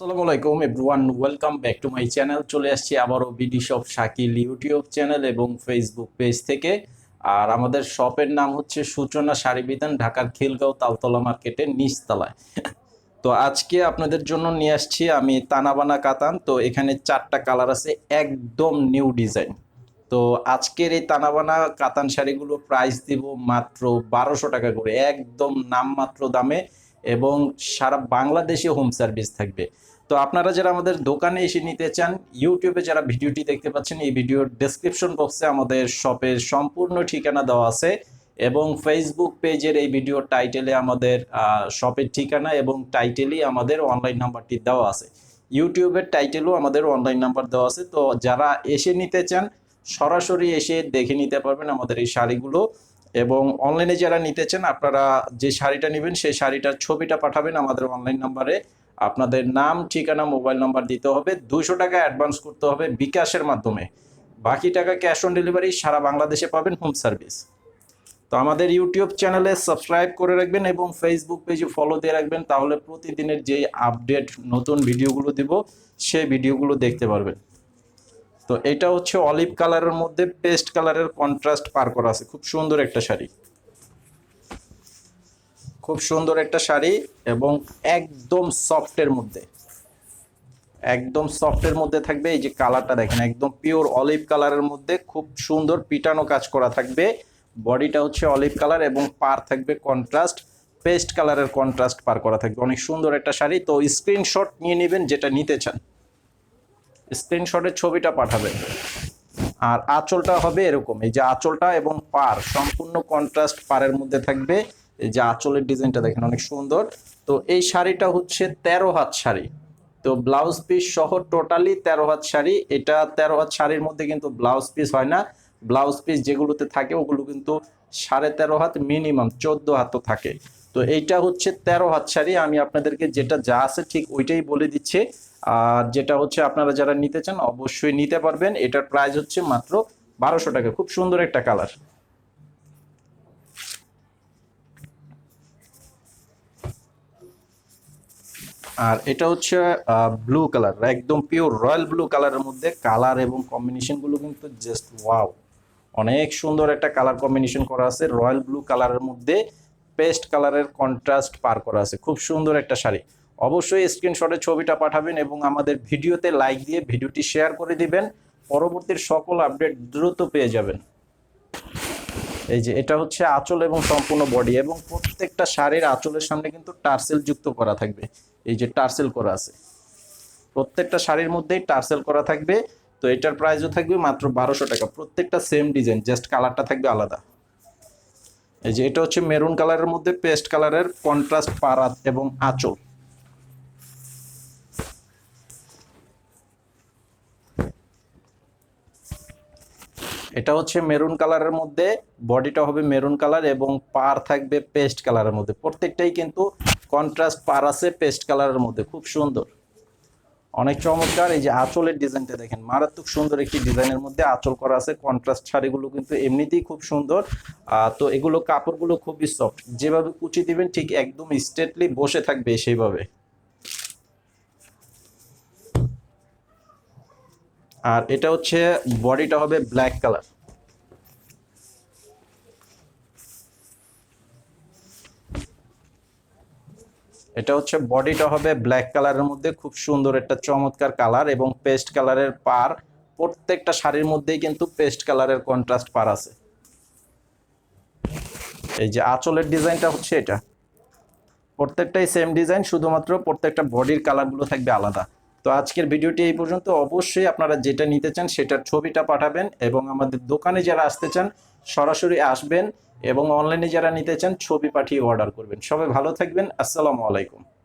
আসসালামু আলাইকুম everyone welcome back to my channel চলে আসছি আবারও BD shop Shakil YouTube channel এবং ফেসবুক পেজ থেকে। আর আমাদের শপের নাম হচ্ছে সূচনা শাড়ি বিধান ঢাকার খিলগাঁও তালতলা মার্কেটের নিচতলায়। তো আজকে আপনাদের জন্য নিয়ে আসছি আমি তানাবানা কাতান। তো এখানে চারটা কালার আছে, একদম নিউ ডিজাইন তো আজকের এই তানাবানা কাতান শাড়িগুলো প্রাইস দিব মাত্র বারোশো টাকা করে, একদম নামমাত্র দামে। এবং সারা বাংলাদেশে হোম সার্ভিস থাকবে। তো আপনারা যারা আমাদের দোকানে এসে নিতে চান ইউটিউবে যারা ভিডিওটি দেখতে পাচ্ছেন, এই ভিডিওর ডেসক্রিপশন বক্সে আমাদের শপের সম্পূর্ণ ঠিকানা দেওয়া আছে এবং ফেসবুক পেজের এই ভিডিওর টাইটেলে আমাদের শপের ঠিকানা এবং টাইটেলই আমাদের অনলাইন নাম্বারটি দেওয়া আছে। ইউটিউবের টাইটেলও আমাদের অনলাইন নাম্বার দেওয়া আছে। তো যারা এসে নিতে চান, সরাসরি এসে দেখে নিতে পারবেন আমাদের এই শাড়িগুলো। এবং অনলাইনে যারা নিতে চান, আপনারা যে শাড়িটা নেবেন, সেই শাড়িটার ছবিটা পাঠাবেন আমাদের অনলাইন নাম্বারে আপনাদের নাম, ঠিকানা মোবাইল নাম্বার দিতে হবে। দুশো টাকা অ্যাডভান্স করতে হবে বিকাশের মাধ্যমে। বাকি টাকা ক্যাশ অন ডেলিভারি সারা বাংলাদেশে পাবেন হোম সার্ভিস তো আমাদের ইউটিউব চ্যানেলে সাবস্ক্রাইব করে রাখবেন এবং ফেসবুক পেজে ফলো দিয়ে রাখবেন, তাহলে প্রতিদিনের যে আপডেট নতুন ভিডিওগুলো দিব, সেই ভিডিওগুলো দেখতে পারবেন। তো এটা হচ্ছে অলিভ কালারের মধ্যে পেস্ট কালারের কন্ট্রাস্ট পার করা আছে। খুব সুন্দর একটা শাড়ি। খুব সুন্দর একটা শাড়ি এবং একদম সফটের মধ্যে। একদম সফটের মধ্যে থাকবে, এই যে কালারটা দেখেন, একদম পিওর অলিভ কালারের মধ্যে খুব সুন্দর পিটানো কাজ করা থাকবে। বডিটা হচ্ছে অলিভ কালার এবং পার থাকবে কন্ট্রাস্ট পেস্ট কালারের কন্ট্রাস্ট পার করা থাকবে। অনেক সুন্দর একটা শাড়ি। তো স্ক্রিনশট নিয়ে নেবেন, যেটা নিতে চান। স্ক্রিনশটের ছবিটা পাঠাবেন আর আঁচলটা হবে এরকম, এই যে আঁচলটা এবং পার, সম্পূর্ণ কন্ট্রাস্ট পারের মধ্যে থাকবে। এই যে আঁচলের ডিজাইনটা দেখেন, অনেক সুন্দর। তো এই শাড়িটা হচ্ছে তেরো হাত শাড়ি। তো ব্লাউজ পিস সহ টোটালি তেরো হাত শাড়ি। এটা তেরো হাত শাড়ির মধ্যে কিন্তু ব্লাউজ পিস হয় না। ব্লাউজ পিস যেগুলোতে থাকে, ওগুলো কিন্তু সাড়ে তেরো হাত মিনিমাম চোদ্দ হাতও থাকে। তো এইটা হচ্ছে তেরো হাত শাড়ি আমি আপনাদেরকে যেটা যা আছে ঠিক ওইটাই বলে দিচ্ছি। আর যেটা হচ্ছে আপনারা যারা নিতে চান অবশ্যই নিতে পারবেন। এটার প্রাইস হচ্ছে মাত্র বারোশো টাকা। খুব সুন্দর একটা কালার আর এটা হচ্ছে ব্লু কালার একদম পিওর রয়্যাল ব্লু কালারের মধ্যে কালার এবং কম্বিনেশনগুলো কিন্তু জাস্ট ওয়াও অনেক সুন্দর একটা কালার কম্বিনেশন করা আছে রয়্যাল ব্লু কালারের মধ্যে। পেস্ট কালারের কন্ট্রাস্ট পার করা আছে। খুব সুন্দর একটা শাড়ি। অবশ্যই স্ক্রিনশটে ছবিটা পাঠাবেন এবং আমাদের ভিডিওতে লাইক দিয়ে ভিডিওটি শেয়ার করে দিবেন। পরবর্তীর সকল আপডেট দ্রুত পেয়ে যাবেন। এই যে, এটা হচ্ছে আঁচল এবং সম্পূর্ণ বডি এবং প্রত্যেকটা শাড়ির আঁচলের সামনে কিন্তু টার্সেল যুক্ত করা থাকবে। এই যে, টার্সেল করা আছে। প্রত্যেকটা শাড়ির মধ্যেই টার্সেল করা থাকবে। তো এটার প্রাইসও থাকবে মাত্র বারোশো টাকা। প্রত্যেকটা সেম ডিজাইন জাস্ট কালারটা থাকবে আলাদা। এই যে এটা হচ্ছে মেরুন কালারের মধ্যে পেস্ট কালারের কন্ট্রাস্ট পারাত এবং আঁচল। এটা হচ্ছে মেরুন কালারের মধ্যে, বডিটা হবে মেরুন কালার এবং পার থাকবে পেস্ট কালারের মধ্যে। প্রত্যেকটাই কিন্তু কন্ট্রাস্ট পার আছে পেস্ট কালারের মধ্যে, খুব সুন্দর। অনেক চমৎকার। এই যে আঁচলের ডিজাইনটা দেখেন, মারাত্মক সুন্দর একটি ডিজাইনের মধ্যে আঁচল করা আছে। কন্ট্রাস্ট শাড়িগুলো কিন্তু এমনিতেই খুব সুন্দর। তো এগুলো কাপড়গুলো খুবই সফট যেভাবে কুচি দিবেন, ঠিক একদম স্ট্রেটলি বসে থাকবে সেইভাবে। আর এটা হচ্ছে বডিটা হবে ব্ল্যাক কালার এটা হচ্ছে বডিটা হবে ব্ল্যাক কালারের মধ্যে, খুব সুন্দর একটা চমৎকার কালার এবং পেস্ট কালারের পার। প্রত্যেকটা শাড়ির মধ্যেই কিন্তু পেস্ট কালারের কন্ট্রাস্ট পার আছে। এই যে আঁচলের ডিজাইনটা হচ্ছে এটা। প্রত্যেকটাই সেম ডিজাইন শুধুমাত্র প্রত্যেকটা বডির কালারগুলো থাকবে আলাদা। তো আজকের ভিডিওটি এই পর্যন্ত। অবশ্যই আপনারা যেটা নিতে চান সেটার ছবিটা পাঠাবেন এবং আমাদের দোকানে যারা আসতে চান, সরাসরি আসবেন। এবং অনলাইনে যারা নিতে চান ছবি পাঠিয়ে অর্ডার করবেন। সবাই ভালো থাকবেন। আসসালামু আলাইকুম।